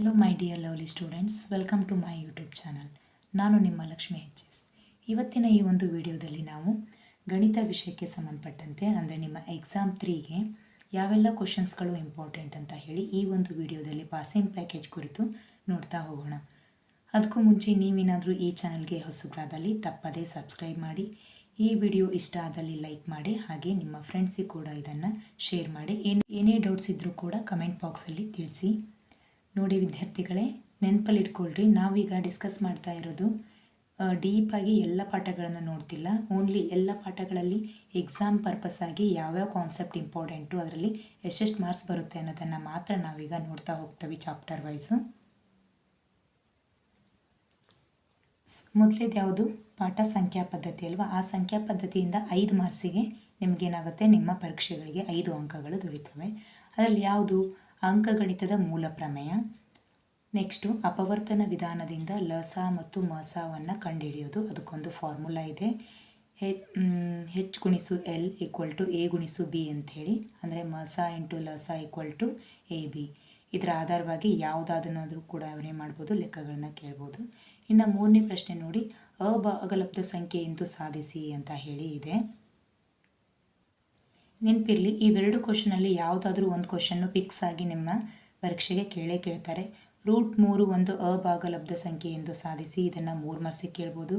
Hello my dear lovely students welcome to my YouTube channel ನಾನು ನಿಮ್ಮ Lakshmi H S ಇವತ್ತಿನ ಈ ಒಂದು ವಿಡಿಯೋದಲ್ಲಿ ನಾವು ಗಣಿತ ವಿಷಯಕ್ಕೆ ಸಂಬಂಧಪಟ್ಟಂತೆ, ಅಂದರೆ ನಿಮ್ಮ ಎಕ್ಸಾಮ್ ತ್ರೀಗೆ ಯಾವೆಲ್ಲ ಕ್ವಶನ್ಸ್ಗಳು ಇಂಪಾರ್ಟೆಂಟ್ ಅಂತ ಹೇಳಿ ಈ ಒಂದು ವಿಡಿಯೋದಲ್ಲಿ ಪಾಸಿಂಗ್ ಪ್ಯಾಕೇಜ್ ಕುರಿತು ನೋಡ್ತಾ ಹೋಗೋಣ. ಅದಕ್ಕೂ ಮುಂಚೆ ನೀವೇನಾದರೂ ಈ ಚಾನಲ್ಗೆ ಹೊಸಬ್ರಾದಲ್ಲಿ ತಪ್ಪದೇ ಸಬ್ಸ್ಕ್ರೈಬ್ ಮಾಡಿ, ಈ ವಿಡಿಯೋ ಇಷ್ಟ ಆದಲ್ಲಿ ಲೈಕ್ ಮಾಡಿ, ಹಾಗೆ ನಿಮ್ಮ ಫ್ರೆಂಡ್ಸಿಗೆ ಕೂಡ ಇದನ್ನು ಶೇರ್ ಮಾಡಿ. ಏನು ಏನೇ ಡೌಟ್ಸ್ ಇದ್ದರೂ ಕೂಡ ಕಮೆಂಟ್ ಬಾಕ್ಸಲ್ಲಿ ತಿಳಿಸಿ. ನೋಡಿ ವಿದ್ಯಾರ್ಥಿಗಳೇ ನೆನಪಲ್ಲಿ ಇಟ್ಕೊಳ್ರಿ ನಾವೀಗ ಡಿಸ್ಕಸ್ ಮಾಡ್ತಾ ಇರೋದು ಡೀಪಾಗಿ ಎಲ್ಲ ಪಾಠಗಳನ್ನು ನೋಡ್ತಿಲ್ಲ. ಓನ್ಲಿ ಎಲ್ಲ ಪಾಠಗಳಲ್ಲಿ ಎಕ್ಸಾಮ್ ಪರ್ಪಸ್ ಆಗಿ ಯಾವ್ಯಾವ ಕಾನ್ಸೆಪ್ಟ್ ಇಂಪಾರ್ಟೆಂಟು ಅದರಲ್ಲಿ ಎಷ್ಟೆಷ್ಟು ಮಾರ್ಕ್ಸ್ ಬರುತ್ತೆ ಅನ್ನೋದನ್ನು ಮಾತ್ರ ನಾವೀಗ ನೋಡ್ತಾ ಹೋಗ್ತೀವಿ ಚಾಪ್ಟರ್ ವೈಸು ಮೊದಲೇದು ಯಾವುದು? ಪಾಠ ಸಂಖ್ಯಾ ಪದ್ಧತಿ ಅಲ್ವಾ? ಆ ಸಂಖ್ಯಾ ಪದ್ಧತಿಯಿಂದ ಐದು ಮಾರ್ಕ್ಸಿಗೆ ನಿಮಗೇನಾಗುತ್ತೆ? ನಿಮ್ಮ ಪರೀಕ್ಷೆಗಳಿಗೆ ಐದು ಅಂಕಗಳು ದೊರೀತವೆ. ಅದರಲ್ಲಿ ಯಾವುದು? ಅಂಕಗಣಿತದ ಮೂಲ ಪ್ರಮೇಯ. ನೆಕ್ಸ್ಟು, ಅಪವರ್ತನ ವಿಧಾನದಿಂದ ಲಸ ಮತ್ತು ಮಸವನ್ನು ಕಂಡುಹಿಡಿಯೋದು. ಅದಕ್ಕೊಂದು ಫಾರ್ಮುಲಾ ಇದೆ. ಹೆ ಹೆಚ್ ಗುಣಿಸು ಎಲ್ ಈಕ್ವಲ್ ಟು ಎ ಗುಣಿಸು ಬಿ ಅಂಥೇಳಿ ಅಂದರೆ ಮಸ ಇಂಟು ಲಸ ಈಕ್ವಲ್ ಟು ಎ ಬಿ. ಇದರ ಆಧಾರವಾಗಿ ಯಾವುದಾದನ್ನಾದರೂ ಕೂಡ ಅವರೇ ಮಾಡ್ಬೋದು ಲೆಕ್ಕಗಳನ್ನ ಕೇಳ್ಬೋದು. ಇನ್ನು ಮೂರನೇ ಪ್ರಶ್ನೆ ನೋಡಿ. ಅಭಾಗಲಬ್ಧ ಸಂಖ್ಯೆ ಎಂದು ಸಾಧಿಸಿ ಅಂತ ಹೇಳಿ ಇದೆ. ನೆನಪಿರಲಿ ಇವೆರಡು ಕ್ವಶನಲ್ಲಿ ಯಾವುದಾದ್ರೂ ಒಂದು ಕ್ವಶನ್ನು ಫಿಕ್ಸ್ ಆಗಿ ನಿಮ್ಮ ಪರೀಕ್ಷೆಗೆ ಕೇಳೇ ಕೇಳ್ತಾರೆ. ರೂಟ್ ಮೂರು ಒಂದು ಅಭಾಗಲಬ್ಧ ಸಂಖ್ಯೆ ಎಂದು ಸಾಧಿಸಿ ಇದನ್ನು ಮೂರು ಮಾರ್ಕ್ಸಿಗೆ ಕೇಳ್ಬೋದು.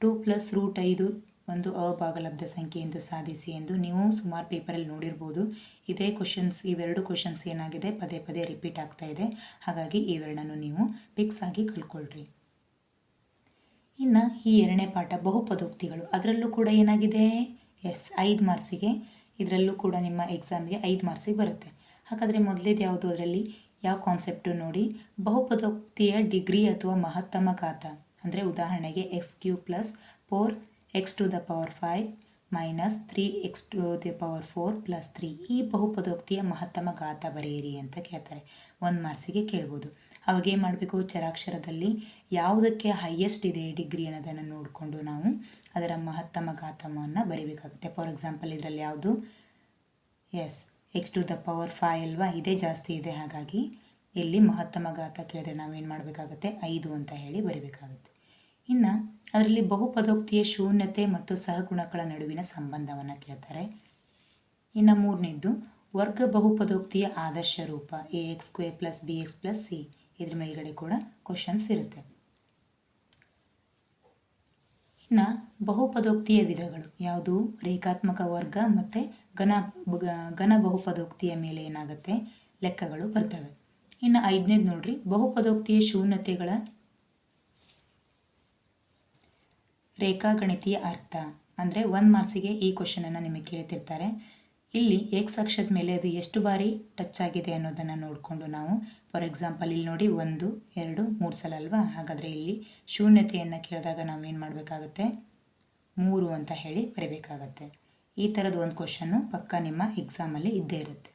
ಟೂ ಪ್ಲಸ್ ರೂಟ್ ಐದು ಒಂದು ಅಭಾಗಲಬ್ಧ ಸಂಖ್ಯೆ ಎಂದು ಸಾಧಿಸಿ ಎಂದು ನೀವು ಸುಮಾರು ಪೇಪರಲ್ಲಿ ನೋಡಿರ್ಬೋದು. ಇದೇ ಕ್ವಶನ್ಸ್ ಇವೆರಡು ಕ್ವಶನ್ಸ್ ಏನಾಗಿದೆ, ಪದೇ ಪದೇ ರಿಪೀಟ್ ಆಗ್ತಾ ಇದೆ. ಹಾಗಾಗಿ ಇವೆರಡನ್ನು ನೀವು ಫಿಕ್ಸ್ ಆಗಿ ಕಲ್ಕೊಳ್ಳ್ರಿ ಇನ್ನು ಈ ಎರಡನೇ ಪಾಠ ಬಹುಪದೋಕ್ತಿಗಳು, ಅದರಲ್ಲೂ ಕೂಡ ಏನಾಗಿದೆ? ಎಸ್, ಐದು ಮಾರ್ಕ್ಸಿಗೆ. ಇದರಲ್ಲೂ ಕೂಡ ನಿಮ್ಮ ಎಕ್ಸಾಮ್ಗೆ ಐದು ಮಾರ್ಕ್ಸಿಗೆ ಬರುತ್ತೆ. ಹಾಗಾದರೆ ಮೊದಲೇದು ಯಾವುದು ಅದರಲ್ಲಿ? ಯಾವ ಕಾನ್ಸೆಪ್ಟು ನೋಡಿ? ಬಹುಪದೋಕ್ತಿಯ ಡಿಗ್ರಿ ಅಥವಾ ಮಹತ್ತಮ ಘಾತ. ಅಂದರೆ ಉದಾಹರಣೆಗೆ X cube plus four X to the power five minus three X to the power four plus three ಈ ಬಹುಪದೋಕ್ತಿಯ ಮಹತ್ತಮ ಘಾತ ಬರೆಯಿರಿ ಅಂತ ಕೇಳ್ತಾರೆ. ಒಂದು ಮಾರ್ಕ್ಸಿಗೆ ಕೇಳ್ಬೋದು. ಅವಾಗ ಏನು ಮಾಡಬೇಕು? ಚರಾಕ್ಷರದಲ್ಲಿ ಯಾವುದಕ್ಕೆ ಹೈಯೆಸ್ಟ್ ಇದೆ ಡಿಗ್ರಿ ಅನ್ನೋದನ್ನು ನೋಡಿಕೊಂಡು ನಾವು ಅದರ ಮಹತ್ತಮ ಘಾತಮವನ್ನು ಬರೀಬೇಕಾಗುತ್ತೆ. ಫಾರ್ ಎಕ್ಸಾಂಪಲ್ ಇದರಲ್ಲಿ ಯಾವುದು? Yes X to the power five ಅಲ್ವಾ? ಇದೇ ಜಾಸ್ತಿ ಇದೆ. ಹಾಗಾಗಿ ಇಲ್ಲಿ ಮಹತ್ತಮ ಘಾತ ಕೇಳಿದ್ರೆ ನಾವೇನು ಮಾಡಬೇಕಾಗುತ್ತೆ? ಐದು ಅಂತ ಹೇಳಿ ಬರೀಬೇಕಾಗುತ್ತೆ. ಇನ್ನು ಅದರಲ್ಲಿ ಬಹುಪದೋಕ್ತಿಯ ಶೂನ್ಯತೆ ಮತ್ತು ಸಹಗುಣಗಳ ನಡುವಿನ ಸಂಬಂಧವನ್ನು ಕೇಳ್ತಾರೆ. ಇನ್ನು ಮೂರನೇದ್ದು, ವರ್ಗ ಬಹುಪದೋಕ್ತಿಯ ಆದರ್ಶ ರೂಪ A X square plus B X plus C ಇದ್ರ ಮೇಲ್ಗಡೆ ಕೂಡ ಕ್ವಶನ್ಸ್ ಇರುತ್ತೆ. ಇನ್ನು ಬಹುಪದೋಕ್ತಿಯ ವಿಧಗಳು ಯಾವುದು? ರೇಖಾತ್ಮಕ ವರ್ಗ ಮತ್ತು ಘನ ಘನ ಬಹುಪದೋಕ್ತಿಯ ಮೇಲೆ ಏನಾಗುತ್ತೆ? ಲೆಕ್ಕಗಳು ಬರ್ತವೆ. ಇನ್ನು ಐದನೇದು ನೋಡ್ರಿ. ಬಹುಪದೋಕ್ತಿಯ ಶೂನ್ಯತೆಗಳ ರೇಖಾಗಣಿತೀಯ ಅರ್ಥ. ಅಂದರೆ ಒಂದು ಮಾರ್ಕ್ಸಿಗೆ ಈ ಕ್ವಶನನ್ನು ನಿಮಗೆ ಕೇಳ್ತಿರ್ತಾರೆ. ಇಲ್ಲಿ ಎಕ್ಸ್ ಅಕ್ಷದ ಮೇಲೆ ಅದು ಎಷ್ಟು ಬಾರಿ ಟಚ್ ಆಗಿದೆ ಅನ್ನೋದನ್ನು ನೋಡಿಕೊಂಡು ನಾವು ಫಾರ್ ಎಕ್ಸಾಂಪಲ್ ಇಲ್ಲಿ ನೋಡಿ ಒಂದು, ಎರಡು, ಮೂರು ಸಲ ಅಲ್ವಾ? ಹಾಗಾದರೆ ಇಲ್ಲಿ ಶೂನ್ಯತೆಯನ್ನು ಕೇಳಿದಾಗ ನಾವೇನು ಮಾಡಬೇಕಾಗತ್ತೆ? ಮೂರು ಅಂತ ಹೇಳಿ ಬರೀಬೇಕಾಗತ್ತೆ. ಈ ಥರದ ಒಂದು ಕ್ವಶನ್ನು ಪಕ್ಕ ನಿಮ್ಮ ಎಕ್ಸಾಮಲ್ಲಿ ಇದ್ದೇ ಇರುತ್ತೆ.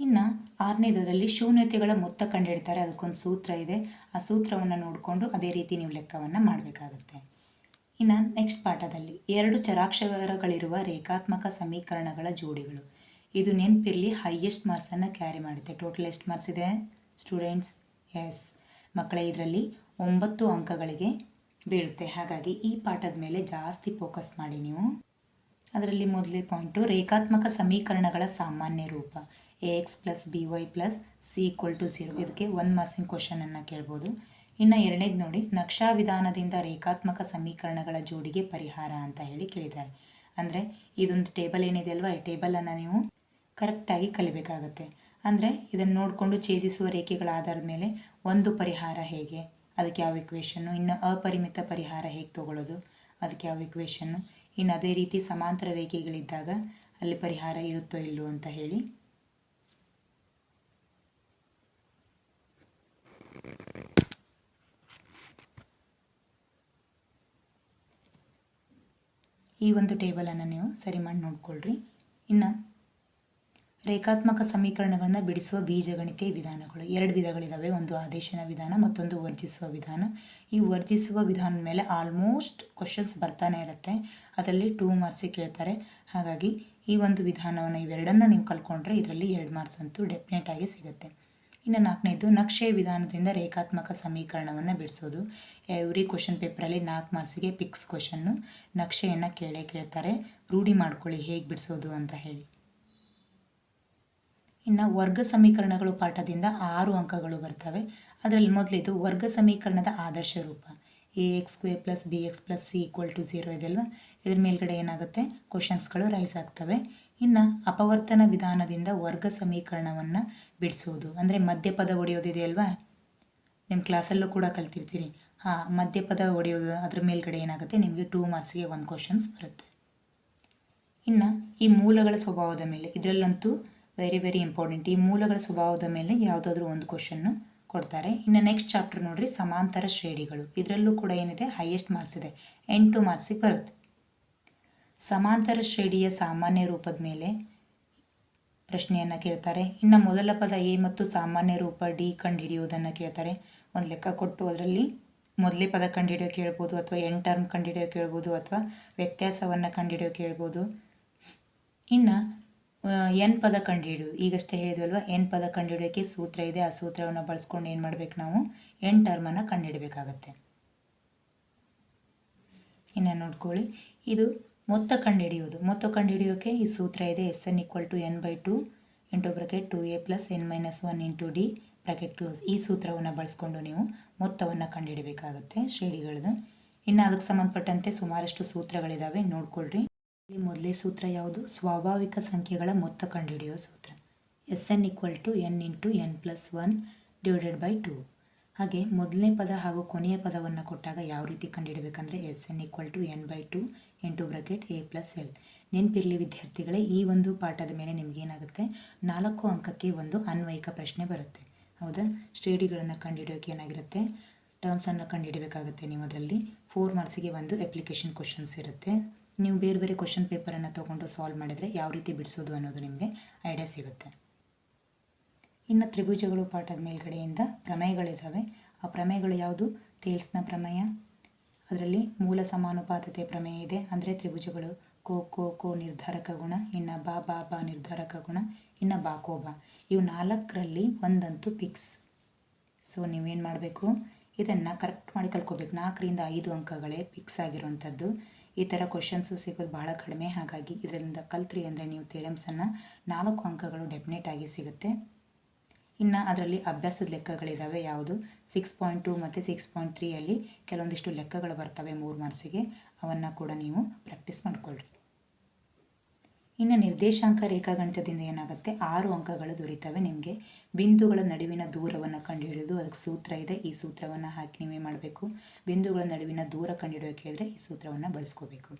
ಇನ್ನು ಆರನೇದರಲ್ಲಿ ಶೂನ್ಯತೆಗಳ ಮೊತ್ತ ಕಂಡುಹಿಡ್ತಾರೆ ಅದಕ್ಕೊಂದು ಸೂತ್ರ ಇದೆ. ಆ ಸೂತ್ರವನ್ನು ನೋಡಿಕೊಂಡು ಅದೇ ರೀತಿ ನೀವು ಲೆಕ್ಕವನ್ನು ಮಾಡಬೇಕಾಗತ್ತೆ. ಇನ್ನು ನೆಕ್ಸ್ಟ್ ಪಾಠದಲ್ಲಿ ಎರಡು ಚರಾಕ್ಷರಗಳಿರುವ ರೇಖಾತ್ಮಕ ಸಮೀಕರಣಗಳ ಜೋಡಿಗಳು. ಇದು ನೆನಪಿರಲಿ ಹೈಯೆಸ್ಟ್ ಮಾರ್ಕ್ಸನ್ನು ಕ್ಯಾರಿ ಮಾಡುತ್ತೆ. ಟೋಟಲ್ ಎಷ್ಟು ಮಾರ್ಕ್ಸ್ ಇದೆ? ಸ್ಟೂಡೆಂಟ್ಸ್ ಎಸ್ ಮಕ್ಕಳೇ, ಇದರಲ್ಲಿ ಒಂಬತ್ತು ಅಂಕಗಳಿಗೆ ಬೀಳುತ್ತೆ. ಹಾಗಾಗಿ ಈ ಪಾಠದ ಮೇಲೆ ಜಾಸ್ತಿ ಫೋಕಸ್ ಮಾಡಿ ನೀವು. ಅದರಲ್ಲಿ ಮೊದಲೇ ಪಾಯಿಂಟು ರೇಖಾತ್ಮಕ ಸಮೀಕರಣಗಳ ಸಾಮಾನ್ಯ ರೂಪ. A X plus B Y plus C equal to zero ಇದಕ್ಕೆ ಒನ್ ಮಾರ್ಕ್ಸಿನ ಕ್ವಶನನ್ನು ಕೇಳ್ಬೋದು. ಇನ್ನು ಎರಡನೇದು ನೋಡಿ, ನಕ್ಷಾ ವಿಧಾನದಿಂದ ರೇಖಾತ್ಮಕ ಸಮೀಕರಣಗಳ ಜೋಡಿಗೆ ಪರಿಹಾರ ಅಂತ ಹೇಳಿ ಕೇಳಿದ್ದಾರೆ. ಅಂದರೆ ಇದೊಂದು ಟೇಬಲ್ ಏನಿದೆ ಅಲ್ವಾ, ಈ ಟೇಬಲನ್ನು ನೀವು ಕರೆಕ್ಟಾಗಿ ಕಲಿಬೇಕಾಗತ್ತೆ. ಅಂದರೆ ಇದನ್ನು ನೋಡಿಕೊಂಡು ಛೇದಿಸುವ ರೇಖೆಗಳ ಆಧಾರದ ಮೇಲೆ ಒಂದು ಪರಿಹಾರ ಹೇಗೆ, ಅದಕ್ಕೆ ಯಾವ ಇಕ್ವೇಷನ್ನು ಇನ್ನು ಅಪರಿಮಿತ ಪರಿಹಾರ ಹೇಗೆ ತೊಗೊಳ್ಳೋದು ಅದಕ್ಕೆ ಯಾವ ಇಕ್ವೇಷನ್ನು ಇನ್ನು ಅದೇ ರೀತಿ ಸಮಾಂತರ ರೇಖೆಗಳಿದ್ದಾಗ ಅಲ್ಲಿ ಪರಿಹಾರ ಇರುತ್ತೋ ಇಲ್ಲೋ ಅಂತ ಹೇಳಿ ಈ ಒಂದು ಟೇಬಲನ್ನು ನೀವು ಸರಿ ಮಾಡಿ ನೋಡ್ಕೊಳ್ರಿ. ಇನ್ನು ರೇಖಾತ್ಮಕ ಸಮೀಕರಣಗಳನ್ನು ಬಿಡಿಸುವ ಬೀಜಗಣಿತ ವಿಧಾನಗಳು. ಎರಡು ವಿಧಗಳಿದ್ದಾವೆ ಒಂದು ಆದೇಶನ ವಿಧಾನ, ಮತ್ತೊಂದು ವರ್ಜಿಸುವ ವಿಧಾನ. ಈ ವರ್ಜಿಸುವ ವಿಧಾನದ ಮೇಲೆ ಆಲ್ಮೋಸ್ಟ್ ಕ್ವಶನ್ಸ್ ಬರ್ತಾನೆ ಇರುತ್ತೆ. ಅದರಲ್ಲಿ ಟೂ ಮಾರ್ಕ್ಸಿಗೆ ಕೇಳ್ತಾರೆ. ಹಾಗಾಗಿ ಈ ಒಂದು ವಿಧಾನವನ್ನು ಇವೆರಡನ್ನು ನೀವು ಕಲ್ತ್ಕೊಂಡ್ರೆ ಇದರಲ್ಲಿ ಎರಡು ಮಾರ್ಕ್ಸ್ ಅಂತೂ ಡೆಫಿನೆಟ್ ಆಗಿ ಸಿಗುತ್ತೆ. ಇನ್ನು ನಾಲ್ಕನೇದು, ನಕ್ಷೆ ವಿಧಾನದಿಂದ ರೇಖಾತ್ಮಕ ಸಮೀಕರಣವನ್ನು ಬಿಡಿಸೋದು. ಎವ್ರಿ ಕ್ವಶನ್ ಪೇಪರಲ್ಲಿ ನಾಲ್ಕು ಮಾರ್ಸಿಗೆ ಪಿಕ್ಸ್ ಕ್ವಶನ್ನು ನಕ್ಷೆಯನ್ನು ಕೇಳೇ ಕೇಳ್ತಾರೆ. ರೂಢಿ ಮಾಡ್ಕೊಳ್ಳಿ ಹೇಗೆ ಬಿಡಿಸೋದು ಅಂತ ಹೇಳಿ. ಇನ್ನು ವರ್ಗ ಸಮೀಕರಣಗಳು ಪಾಠದಿಂದ ಆರು ಅಂಕಗಳು ಬರ್ತವೆ. ಅದರಲ್ಲಿ ಮೊದಲಿದು ವರ್ಗ ಸಮೀಕರಣದ ಆದರ್ಶ ರೂಪ. A, X square plus B, X plus C equal to zero ಇದೆಲ್ವ? ಇದ್ರ ಮೇಲ್ಗಡೆ ಏನಾಗುತ್ತೆ? ಕ್ವಶನ್ಸ್ಗಳು ರೈಸ್ ಆಗ್ತವೆ. ಇನ್ನು ಅಪವರ್ತನ ವಿಧಾನದಿಂದ ವರ್ಗ ಸಮೀಕರಣವನ್ನು ಬಿಡಿಸೋದು. ಅಂದರೆ ಮಧ್ಯಪದ ಹೊಡೆಯೋದಿದೆಯಲ್ವಾ ನಿಮ್ಮ ಕ್ಲಾಸಲ್ಲೂ ಕೂಡ ಕಲ್ತಿರ್ತೀರಿ. ಹಾಂ, ಮಧ್ಯಪದ ಹೊಡೆಯೋದು ಅದ್ರ ಮೇಲ್ಗಡೆ ಏನಾಗುತ್ತೆ? ನಿಮಗೆ ಟೂ ಮಾರ್ಕ್ಸ್ಗೆ ಒಂದು ಕ್ವಶನ್ಸ್ ಬರುತ್ತೆ. ಇನ್ನು ಈ ಮೂಲಗಳ ಸ್ವಭಾವದ ಮೇಲೆ, ಇದರಲ್ಲಂತೂ ವೆರಿ ವೆರಿ ಇಂಪಾರ್ಟೆಂಟ್ ಈ ಮೂಲಗಳ ಸ್ವಭಾವದ ಮೇಲೆ ಯಾವುದಾದ್ರೂ ಒಂದು ಕ್ವಶನ್ನು ಕೊಡ್ತಾರೆ. ಇನ್ನು ನೆಕ್ಸ್ಟ್ ಚಾಪ್ಟರ್ ನೋಡ್ರಿ, ಸಮಾಂತರ ಶ್ರೇಣಿಗಳು. ಇದರಲ್ಲೂ ಕೂಡ ಏನಿದೆ? ಹೈಯೆಸ್ಟ್ ಮಾರ್ಕ್ಸ್ ಇದೆ. ಎಂಟು ಮಾರ್ಕ್ಸಿಗೆ ಬರುತ್ತೆ. ಸಮಾಂತರ ಶ್ರೇಣಿಯ ಸಾಮಾನ್ಯ ರೂಪದ ಮೇಲೆ ಪ್ರಶ್ನೆಯನ್ನು ಕೇಳ್ತಾರೆ. ಇನ್ನು ಮೊದಲ ಪದ ಎ ಮತ್ತು ಸಾಮಾನ್ಯ ರೂಪ ಡಿ ಕಂಡುಹಿಡಿಯುವುದನ್ನು ಕೇಳ್ತಾರೆ. ಒಂದು ಲೆಕ್ಕ ಕೊಟ್ಟು ಅದರಲ್ಲಿ ಮೊದಲೇ ಪದ ಕಂಡುಹಿಡಿಯೋ ಕೇಳ್ಬೋದು ಅಥವಾ ಎಂಡ್ ಟರ್ಮ್ ಕಂಡುಹಿಡಿಯೋ ಕೇಳ್ಬೋದು ಅಥವಾ ವ್ಯತ್ಯಾಸವನ್ನು ಕಂಡುಹಿಡಿಯೋ ಕೇಳ್ಬೋದು. ಇನ್ನು ಎನ್ ಪದ ಕಂಡುಹಿಡಿಯೋದು ಈಗಷ್ಟೇ ಹೇಳಿದ್ವಲ್ವ, ಎನ್ ಪದ ಕಂಡುಹಿಡಿಯೋಕ್ಕೆ ಸೂತ್ರ ಇದೆ. ಆ ಸೂತ್ರವನ್ನು ಬಳಸ್ಕೊಂಡು ಏನು ಮಾಡಬೇಕು ನಾವು? ಎನ್ ಟರ್ಮನ್ನು ಕಂಡುಹಿಡಬೇಕಾಗತ್ತೆ. ಇನ್ನು ನೋಡ್ಕೊಳ್ಳಿ. ಇದು ಮೊತ್ತ ಕಂಡುಹಿಡಿಯೋದು ಮೊತ್ತ ಕಂಡುಹಿಡಿಯೋಕ್ಕೆ ಈ ಸೂತ್ರ ಇದೆ. S N equal to N by two into bracket two A plus N minus one into D bracket close ಈ ಸೂತ್ರವನ್ನು ಬಳಸ್ಕೊಂಡು ನೀವು ಮೊತ್ತವನ್ನು ಕಂಡುಹಿಡಬೇಕಾಗುತ್ತೆ ಶ್ರೇಣಿಗಳದ್ದು ಇನ್ನು ಅದಕ್ಕೆ ಸಂಬಂಧಪಟ್ಟಂತೆ ಸುಮಾರಷ್ಟು ಸೂತ್ರಗಳಿದ್ದಾವೆ ನೋಡ್ಕೊಳ್ರಿ. ಇಲ್ಲಿ ಮೊದಲೇ ಸೂತ್ರ ಯಾವುದು? ಸ್ವಾಭಾವಿಕ ಸಂಖ್ಯೆಗಳ ಮೊತ್ತ ಕಂಡುಹಿಡಿಯೋ ಸೂತ್ರ. S N equal to N into N plus one divided by two ಹಾಗೆ ಮೊದಲನೇ ಪದ ಹಾಗೂ ಕೊನೆಯ ಪದವನ್ನು ಕೊಟ್ಟಾಗ ಯಾವ ರೀತಿ ಕಂಡುಹಿಡಬೇಕಂದ್ರೆ S N equal to N by two into bracket A plus L. ನೆನಪಿರಲಿ ವಿದ್ಯಾರ್ಥಿಗಳೇ, ಈ ಒಂದು ಪಾಠದ ಮೇಲೆ ನಿಮಗೇನಾಗುತ್ತೆ ನಾಲ್ಕು ಅಂಕಕ್ಕೆ ಒಂದು ಅನ್ವಯಿಕ ಪ್ರಶ್ನೆ ಬರುತ್ತೆ. ಹೌದಾ? ಶ್ರೇಣಿಗಳನ್ನು ಕಂಡುಹಿಡಿಯೋಕೆ ಏನಾಗಿರುತ್ತೆ? ಟರ್ಮ್ಸನ್ನು ಕಂಡುಹಿಡಬೇಕಾಗುತ್ತೆ ನೀವು ಅದರಲ್ಲಿ. ಫೋರ್ ಮಾರ್ಕ್ಸಿಗೆ ಒಂದು ಅಪ್ಲಿಕೇಶನ್ ಕ್ವಶನ್ಸ್ ಇರುತ್ತೆ. ನೀವು ಬೇರೆ ಬೇರೆ ಕ್ವಶನ್ ಪೇಪರನ್ನು ತೊಗೊಂಡು ಸಾಲ್ವ್ ಮಾಡಿದರೆ ಯಾವ ರೀತಿ ಬಿಡಿಸೋದು ಅನ್ನೋದು ನಿಮಗೆ ಐಡಿಯಾ ಸಿಗುತ್ತೆ. ಇನ್ನು ತ್ರಿಭುಜಗಳು ಪಾಠದ ಮೇಲ್ಗಡೆಯಿಂದ ಪ್ರಮೇಯಗಳಿದ್ದಾವೆ. ಆ ಪ್ರಮೇಯಗಳು ಯಾವುದು? ತೇಲ್ಸ್ನ ಪ್ರಮೇಯ. ಅದರಲ್ಲಿ ಮೂಲ ಸಮಾನುಪಾತತೆ ಪ್ರಮೇಯ ಇದೆ. ಅಂದರೆ ತ್ರಿಭುಜಗಳು ಕೋ ಕೋ ಕೋ ನಿರ್ಧಾರಕ ಗುಣ, ಇನ್ನು ಬಾ ಬಾ ಬಾ ನಿರ್ಧಾರಕ ಗುಣ, ಇನ್ನು ಬಾ, ಕೋ, ಬಾ. ಇವು ನಾಲ್ಕರಲ್ಲಿ ಒಂದಂತೂ ಫಿಕ್ಸ್ ಸೊ ನೀವೇನು ಮಾಡಬೇಕು? ಇದನ್ನು ಕರೆಕ್ಟ್ ಮಾಡಿ ಕಲ್ಕೋಬೇಕು ನಾಲ್ಕರಿಂದ ಐದು ಅಂಕಗಳೇ ಫಿಕ್ಸ್ ಆಗಿರುವಂಥದ್ದು. ಈ ಥರ ಕ್ವಶನ್ಸು ಸಿಗೋದು ಭಾಳ ಕಡಿಮೆ. ಹಾಗಾಗಿ ಇದರಿಂದ ಕಲ್ತ್ರಿ ಅಂದರೆ ನೀವು ಥೇರಮ್ಸನ್ನು ನಾಲ್ಕು ಅಂಕಗಳು ಡೆಫಿನೆಟ್ ಆಗಿ ಸಿಗುತ್ತೆ. ಇನ್ನು ಅದರಲ್ಲಿ ಅಭ್ಯಾಸದ ಲೆಕ್ಕಗಳಿದ್ದಾವೆ ಯಾವುದು? ಸಿಕ್ಸ್ ಪಾಯಿಂಟ್ ಟು ಮತ್ತು ಸಿಕ್ಸ್ ಪಾಯಿಂಟ್ ತ್ರೀಯಲ್ಲಿ ಕೆಲವೊಂದಿಷ್ಟು ಲೆಕ್ಕಗಳು ಬರ್ತವೆ ಮೂರು ಮಾರ್ಕ್ಸಿಗೆ. ಅವನ್ನು ಕೂಡ ನೀವು ಪ್ರಾಕ್ಟೀಸ್ ಮಾಡಿಕೊಳ್ಳ್ರಿ ಇನ್ನು ನಿರ್ದೇಶಾಂಕ ರೇಖಾಗಣಿತದಿಂದ ಏನಾಗುತ್ತೆ? ಆರು ಅಂಕಗಳು ದೊರೀತವೆ ನಿಮಗೆ. ಬಿಂದುಗಳ ನಡುವಿನ ದೂರವನ್ನು ಕಂಡುಹಿಡಿಯೋದು ಅದಕ್ಕೆ ಸೂತ್ರ ಇದೆ. ಈ ಸೂತ್ರವನ್ನು ಹಾಕಿ ನೀವೇ ಮಾಡಬೇಕು? ಬಿಂದುಗಳ ನಡುವಿನ ದೂರ ಕಂಡುಹಿಡಿಯೋಕೆ ಹೇಳಿದ್ರೆ ಈ ಸೂತ್ರವನ್ನು ಬಳಸ್ಕೋಬೇಕು.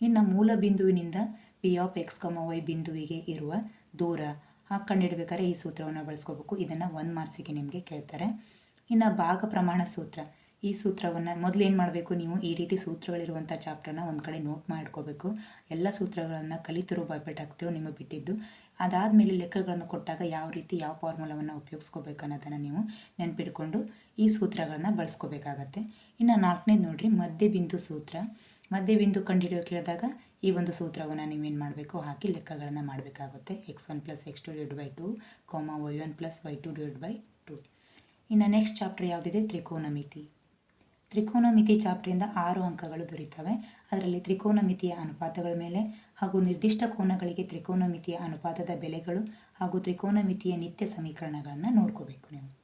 ಇನ್ನು ಮೂಲ ಬಿಂದುವಿನಿಂದ P of X comma Y ಬಿಂದುವಿಗೆ ಇರುವ ದೂರ ಕಂಡುಹಿಡಬೇಕಾದ್ರೆ ಈ ಸೂತ್ರವನ್ನು ಬಳಸ್ಕೋಬೇಕು. ಇದನ್ನು ಒಂದು ಮಾರ್ಕ್ಸಿಗೆ ನಿಮಗೆ ಕೇಳ್ತಾರೆ. ಇನ್ನು ಭಾಗ ಪ್ರಮಾಣ ಸೂತ್ರ. ಈ ಸೂತ್ರವನ್ನು ಮೊದಲು ಏನು ಮಾಡಬೇಕು ನೀವು? ಈ ರೀತಿ ಸೂತ್ರಗಳಿರುವಂಥ ಚಾಪ್ಟರ್ನ ಒಂದು ಕಡೆ ನೋಟ್ ಮಾಡ್ಕೋಬೇಕು. ಎಲ್ಲ ಸೂತ್ರಗಳನ್ನು ಕಲಿತಿರೋ ಬಾಯ್ಪೆಟ್ ಹಾಕ್ತಿರೋ ನಿಮಗೆ ಬಿಟ್ಟಿದ್ದು. ಅದಾದಮೇಲೆ ಲೆಕ್ಕಗಳನ್ನು ಕೊಟ್ಟಾಗ ಯಾವ ರೀತಿ ಯಾವ ಫಾರ್ಮುಲಾವನ್ನು ಉಪಯೋಗಿಸ್ಕೋಬೇಕು ಅನ್ನೋದನ್ನು ನೀವು ನೆನ್ಪಿಟ್ಕೊಂಡು ಈ ಸೂತ್ರಗಳನ್ನು ಬಳಸ್ಕೋಬೇಕಾಗತ್ತೆ. ಇನ್ನು ನಾಲ್ಕನೇದು ನೋಡಿರಿ ಮಧ್ಯಬಿಂದು ಸೂತ್ರ. ಮಧ್ಯಬಿಂದು ಬಿಂದು ಹೇಳಿದಾಗ ಈ ಒಂದು ಸೂತ್ರವನ್ನು ನೀವೇನು ಮಾಡಬೇಕು? ಹಾಕಿ ಲೆಕ್ಕಗಳನ್ನು ಮಾಡಬೇಕಾಗುತ್ತೆ. X one plus X two divide by two comma Y one plus Y two divide by two ಇನ್ನು ನೆಕ್ಸ್ಟ್ ಚಾಪ್ಟರ್ ಯಾವುದಿದೆ? ತ್ರಿಕೋನಮಿತಿ. ತ್ರಿಕೋನಮಿತಿ ಚಾಪ್ಟ್ರಿಂದ ಆರು ಅಂಕಗಳು ದೊರೀತವೆ. ಅದರಲ್ಲಿ ತ್ರಿಕೋನಮಿತಿಯ ಅನುಪಾತಗಳ ಮೇಲೆ ಹಾಗೂ ನಿರ್ದಿಷ್ಟ ಕೋನಗಳಿಗೆ ತ್ರಿಕೋನಮಿತಿಯ ಅನುಪಾತದ ಬೆಲೆಗಳು ಹಾಗೂ ತ್ರಿಕೋನಮಿತಿಯ ನಿತ್ಯ ಸಮೀಕರಣಗಳನ್ನು ನೋಡ್ಕೋಬೇಕು ನೀವು.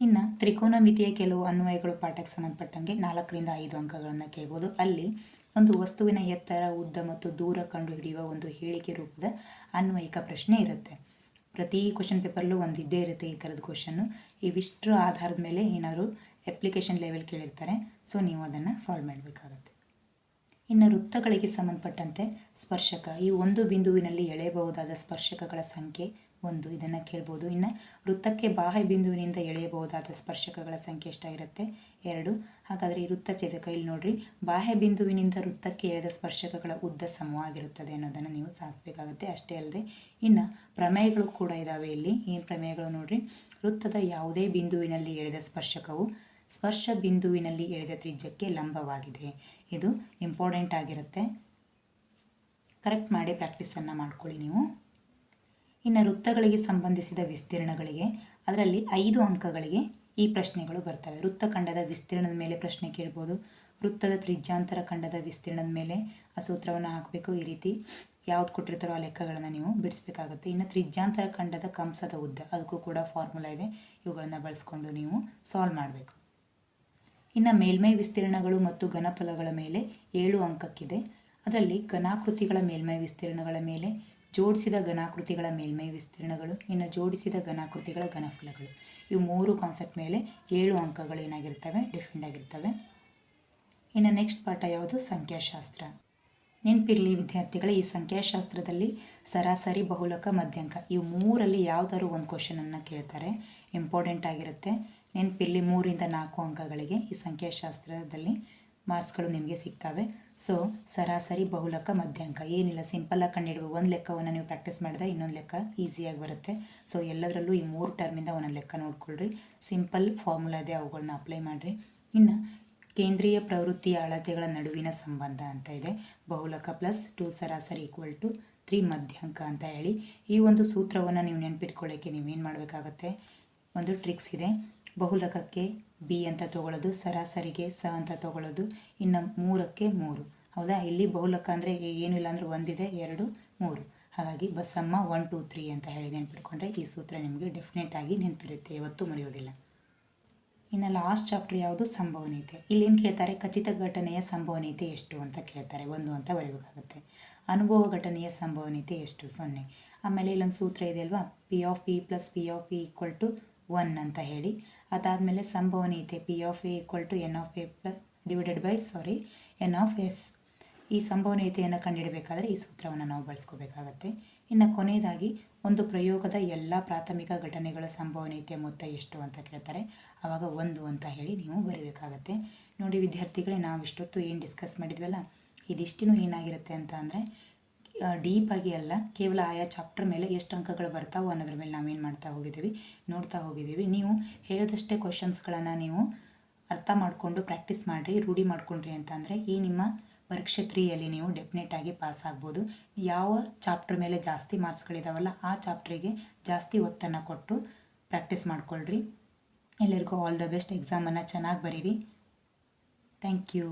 ಇನ್ನು ತ್ರಿಕೋನಮಿತಿಯ ಕೆಲವು ಅನ್ವಯಗಳು ಪಾಠಕ್ಕೆ ಸಂಬಂಧಪಟ್ಟಂಗೆ ನಾಲ್ಕರಿಂದ ಐದು ಅಂಕಗಳನ್ನು ಕೇಳ್ಬೋದು. ಅಲ್ಲಿ ಒಂದು ವಸ್ತುವಿನ ಎತ್ತರ, ಉದ್ದ ಮತ್ತು ದೂರ ಕಂಡುಹಿಡಿಯುವ ಒಂದು ಹೇಳಿಕೆ ರೂಪದ ಅನ್ವಯಿಕ ಪ್ರಶ್ನೆ ಇರುತ್ತೆ. ಪ್ರತಿ ಕ್ವಶನ್ ಪೇಪರ್ಲ್ಲೂ ಒಂದು ಇದ್ದೇ ಇರುತ್ತೆ ಈ ಥರದ ಕ್ವಶನ್ನು ಇವಿಷ್ಟರ ಆಧಾರದ ಮೇಲೆ ಏನಾದರೂ ಅಪ್ಲಿಕೇಶನ್ ಲೆವೆಲ್ ಕೇಳಿರ್ತಾರೆ. ಸೊ ನೀವು ಅದನ್ನು ಸಾಲ್ವ್ ಮಾಡಬೇಕಾಗುತ್ತೆ. ಇನ್ನು ವೃತ್ತಗಳಿಗೆ ಸಂಬಂಧಪಟ್ಟಂತೆ ಸ್ಪರ್ಶಕ. ಈ ಒಂದು ಬಿಂದುವಿನಲ್ಲಿ ಎಳೆಯಬಹುದಾದ ಸ್ಪರ್ಶಕಗಳ ಸಂಖ್ಯೆ ಒಂದು ಇದನ್ನು ಕೇಳ್ಬೋದು. ಇನ್ನು ವೃತ್ತಕ್ಕೆ ಬಾಹ್ಯ ಬಿಂದುವಿನಿಂದ ಎಳೆಯಬಹುದಾದ ಸ್ಪರ್ಶಕಗಳ ಸಂಖ್ಯೆ ಎಷ್ಟಾಗಿರುತ್ತೆ? ಎರಡು. ಹಾಗಾದರೆ ಈ ವೃತ್ತ ಛೇದಕ ಇಲ್ಲಿ ನೋಡಿರಿ. ಬಾಹ್ಯ ಬಿಂದುವಿನಿಂದ ವೃತ್ತಕ್ಕೆ ಎಳೆದ ಸ್ಪರ್ಶಕಗಳ ಉದ್ದ ಸಮವಾಗಿರುತ್ತದೆ ಅನ್ನೋದನ್ನು ನೀವು ಸಾಧಿಸಬೇಕಾಗುತ್ತೆ. ಅಷ್ಟೇ ಅಲ್ಲದೆ ಇನ್ನು ಪ್ರಮೇಯಗಳು ಕೂಡ ಇದ್ದಾವೆ ಇಲ್ಲಿ. ಏನು ಪ್ರಮೇಯಗಳು ನೋಡಿರಿ. ವೃತ್ತದ ಯಾವುದೇ ಬಿಂದುವಿನಲ್ಲಿ ಎಳೆದ ಸ್ಪರ್ಶಕವು ಸ್ಪರ್ಶ ಬಿಂದುವಿನಲ್ಲಿ ಎಳೆದ ತ್ರಿಜ್ಯಕ್ಕೆ ಲಂಬವಾಗಿದೆ. ಇದು ಇಂಪಾರ್ಟೆಂಟ್ ಆಗಿರುತ್ತೆ. ಕರೆಕ್ಟ್ ಮಾಡಿ ಪ್ರಾಕ್ಟೀಸನ್ನು ಮಾಡ್ಕೊಳ್ಳಿ ನೀವು. ಇನ್ನು ವೃತ್ತಗಳಿಗೆ ಸಂಬಂಧಿಸಿದ ವಿಸ್ತೀರ್ಣಗಳಿಗೆ, ಅದರಲ್ಲಿ ಐದು ಅಂಕಗಳಿಗೆ ಈ ಪ್ರಶ್ನೆಗಳು ಬರ್ತವೆ. ವೃತ್ತಖಂಡದ ವಿಸ್ತೀರ್ಣದ ಮೇಲೆ ಪ್ರಶ್ನೆ ಕೇಳ್ಬೋದು. ವೃತ್ತದ ತ್ರಿಜ್ಯಾಂತರ ಖಂಡದ ವಿಸ್ತೀರ್ಣದ ಮೇಲೆ ಆ ಸೂತ್ರವನ್ನು ಹಾಕಬೇಕು. ಈ ರೀತಿ ಯಾವ್ದು ಕೊಟ್ಟಿರ್ತಾರೋ ಆ ಲೆಕ್ಕಗಳನ್ನು ನೀವು ಬಿಡಿಸ್ಬೇಕಾಗುತ್ತೆ. ಇನ್ನು ತ್ರಿಜ್ಯಾಂತರ ಖಂಡದ ಕಂಸದ ಉದ್ದ, ಅದಕ್ಕೂ ಕೂಡ ಫಾರ್ಮುಲಾ ಇದೆ. ಇವುಗಳನ್ನು ಬಳಸ್ಕೊಂಡು ನೀವು ಸಾಲ್ವ್ ಮಾಡಬೇಕು. ಇನ್ನು ಮೇಲ್ಮೈ ವಿಸ್ತೀರ್ಣಗಳು ಮತ್ತು ಘನಫಲಗಳ ಮೇಲೆ ಏಳು ಅಂಕಕ್ಕಿದೆ. ಅದರಲ್ಲಿ ಘನಾಕೃತಿಗಳ ಮೇಲ್ಮೈ ವಿಸ್ತೀರ್ಣಗಳ ಮೇಲೆ ಜೋಡಿಸಿದ ಘನಾಕೃತಿಗಳ ಮೇಲ್ಮೈ ವಿಸ್ತೀರ್ಣಗಳು, ಇನ್ನು ಜೋಡಿಸಿದ ಘನಾಕೃತಿಗಳ ಘನಫಲಗಳು. ಇವು ಮೂರು ಕಾನ್ಸೆಪ್ಟ್ ಮೇಲೆ ಏಳು ಅಂಕಗಳು ಏನಾಗಿರ್ತವೆ ಡಿಫೆಂಡ್ ಆಗಿರ್ತವೆ. ಇನ್ನು ನೆಕ್ಸ್ಟ್ ಪಾಠ ಯಾವುದು? ಸಂಖ್ಯಾಶಾಸ್ತ್ರ. ನೆನಪಿರಲಿ ವಿದ್ಯಾರ್ಥಿಗಳ, ಈ ಸಂಖ್ಯಾಶಾಸ್ತ್ರದಲ್ಲಿ ಸರಾಸರಿ, ಬಹುಲಕ, ಮಧ್ಯಂಕ ಇವು ಮೂರಲ್ಲಿ ಯಾವುದಾದ್ರು ಒಂದು ಕ್ವಶನನ್ನು ಕೇಳ್ತಾರೆ. ಇಂಪಾರ್ಟೆಂಟ್ ಆಗಿರುತ್ತೆ. ನೆನಪಿರಲಿ ಮೂರಿಂದ ನಾಲ್ಕು ಅಂಕಗಳಿಗೆ ಈ ಸಂಖ್ಯಾಶಾಸ್ತ್ರದಲ್ಲಿ ಮಾರ್ಕ್ಸ್ಗಳು ನಿಮಗೆ ಸಿಗ್ತವೆ. ಸೊ, ಸರಾಸರಿ ಬಹುಲಕ ಮಧ್ಯಾಂಕ. ಏನಿಲ್ಲ, ಸಿಂಪಲ್ಲಾಗಿ ಕಂಡುಹಿಡುವ ಒಂದು ಲೆಕ್ಕವನ್ನು ನೀವು ಪ್ರಾಕ್ಟೀಸ್ ಮಾಡಿದ್ರೆ ಇನ್ನೊಂದು ಲೆಕ್ಕ ಈಸಿಯಾಗಿ ಬರುತ್ತೆ. ಸೊ ಎಲ್ಲದರಲ್ಲೂ ಈ ಮೂರು ಟರ್ಮಿಂದ ಒಂದೊಂದು ಲೆಕ್ಕ ನೋಡ್ಕೊಳ್ರಿ. ಸಿಂಪಲ್ ಫಾರ್ಮುಲಾ ಇದೆ ಅವುಗಳನ್ನ ಅಪ್ಲೈ ಮಾಡಿರಿ. ಇನ್ನು ಕೇಂದ್ರೀಯ ಪ್ರವೃತ್ತಿಯ ಅಳತೆಗಳ ನಡುವಿನ ಸಂಬಂಧ ಅಂತ ಇದೆ. ಬಹುಲಕ ಪ್ಲಸ್ ಟು ಸರಾಸರಿ ಈಕ್ವಲ್ ಟು ತ್ರೀ ಮಧ್ಯಾಂಕ ಅಂತ ಹೇಳಿ. ಈ ಒಂದು ಸೂತ್ರವನ್ನು ನೀವು ನೆನ್ಪಿಟ್ಕೊಳ್ಳೋಕ್ಕೆ ನೀವೇನು ಮಾಡಬೇಕಾಗತ್ತೆ? ಒಂದು ಟ್ರಿಕ್ಸ್ ಇದೆ. ಬಹುಲಕಕ್ಕೆ ಬಿ ಅಂತ ತಗೊಳ್ಳೋದು, ಸರಾಸರಿಗೆ ಸ ಅಂತ ತಗೊಳ್ಳೋದು, ಇನ್ನು ಮೂರಕ್ಕೆ ಮೂರು. ಹೌದಾ? ಇಲ್ಲಿ ಬಹುಲಕ ಅಂದರೆ ಏನಿಲ್ಲ ಅಂದರೆ ಒಂದಿದೆ, ಎರಡು, ಮೂರು. ಹಾಗಾಗಿ ಬಸಮ್ಮ ಒನ್ ಟೂ ತ್ರೀ ಅಂತ ಹೇಳಿ ನೆನ್ಪಿಟ್ಕೊಂಡ್ರೆ ಈ ಸೂತ್ರ ನಿಮಗೆ ಡೆಫಿನೆಟ್ ಆಗಿ ನೆನಪಿರುತ್ತೆ. ಯಾವತ್ತೂ ಮರೆಯೋದಿಲ್ಲ. ಇನ್ನು ಲಾಸ್ಟ್ ಚಾಪ್ಟರ್ ಯಾವುದು? ಸಂಭವನೀಯತೆ. ಏನು ಕೇಳ್ತಾರೆ? ಖಚಿತ ಘಟನೆಯ ಸಂಭವನೀಯತೆ ಎಷ್ಟು ಅಂತ ಕೇಳ್ತಾರೆ. ಒಂದು ಅಂತ ಬರೀಬೇಕಾಗುತ್ತೆ. ಅನುಭವ ಘಟನೆಯ ಸಂಭವನೀಯತೆ ಎಷ್ಟು? ಸೊನ್ನೆ. ಆಮೇಲೆ ಇಲ್ಲೊಂದು ಸೂತ್ರ ಇದೆ ಅಲ್ವಾ? P of P plus P of P equal to one ಅಂತ ಹೇಳಿ. ಅದಾದಮೇಲೆ ಸಂಭವನೀಯತೆ P of A equal to N of A divided by sorry N of S ಈ ಸಂಭವನೀಯತೆಯನ್ನು ಕಂಡುಹಿಡಬೇಕಾದ್ರೆ ಈ ಸೂತ್ರವನ್ನು ನಾವು ಬಳಸ್ಕೋಬೇಕಾಗತ್ತೆ. ಇನ್ನು ಕೊನೆಯದಾಗಿ, ಒಂದು ಪ್ರಯೋಗದ ಎಲ್ಲ ಪ್ರಾಥಮಿಕ ಘಟನೆಗಳ ಸಂಭವನೀಯತೆ ಮೊತ್ತ ಎಷ್ಟು ಅಂತ ಕೇಳ್ತಾರೆ. ಆವಾಗ ಒಂದು ಅಂತ ಹೇಳಿ ನೀವು ಬರೀಬೇಕಾಗತ್ತೆ. ನೋಡಿ ವಿದ್ಯಾರ್ಥಿಗಳೇ ನಾವು ಇಷ್ಟೊತ್ತು ಏನು ಡಿಸ್ಕಸ್ ಮಾಡಿದ್ವಲ್ಲ? ಇದಿಷ್ಟು ಏನಾಗಿರುತ್ತೆ ಅಂತ ಅಂದರೆ ಡೀಪಾಗಿ ಅಲ್ಲ, ಕೇವಲ ಆಯಾ ಚಾಪ್ಟರ್ ಮೇಲೆ ಎಷ್ಟು ಅಂಕಗಳು ಬರ್ತಾವೋ ಅನ್ನೋದ್ರ ಮೇಲೆ ನಾವೇನು ಮಾಡ್ತಾ ಹೋಗಿದ್ದೀವಿ, ನೋಡ್ತಾ ಹೋಗಿದ್ದೀವಿ. ನೀವು ಹೇಳಿದಷ್ಟೇ ಕ್ವಶನ್ಸ್ಗಳನ್ನು ನೀವು ಅರ್ಥ ಮಾಡಿಕೊಂಡು ಪ್ರಾಕ್ಟೀಸ್ ಮಾಡಿರಿ, ರೂಢಿ ಮಾಡ್ಕೊಂಡ್ರಿ ಅಂತಂದರೆ ಈ ನಿಮ್ಮ ಪರೀಕ್ಷೆ ತ್ರೀಯಲ್ಲಿ ನೀವು ಡೆಫಿನೆಟ್ ಆಗಿ ಪಾಸ್ ಆಗ್ಬೋದು. ಯಾವ ಚಾಪ್ಟರ್ ಮೇಲೆ ಜಾಸ್ತಿ ಮಾರ್ಕ್ಸ್ಗಳಿದಾವಲ್ಲ ಆ ಚಾಪ್ಟ್ರಿಗೆ ಜಾಸ್ತಿ ಒತ್ತನ್ನು ಕೊಟ್ಟು ಪ್ರಾಕ್ಟೀಸ್ ಮಾಡ್ಕೊಳ್ರಿ. ಎಲ್ಲರಿಗೂ ಆಲ್ ದ ಬೆಸ್ಟ್ ಎಕ್ಸಾಮನ್ನು ಚೆನ್ನಾಗಿ ಬರೀರಿ. Thank you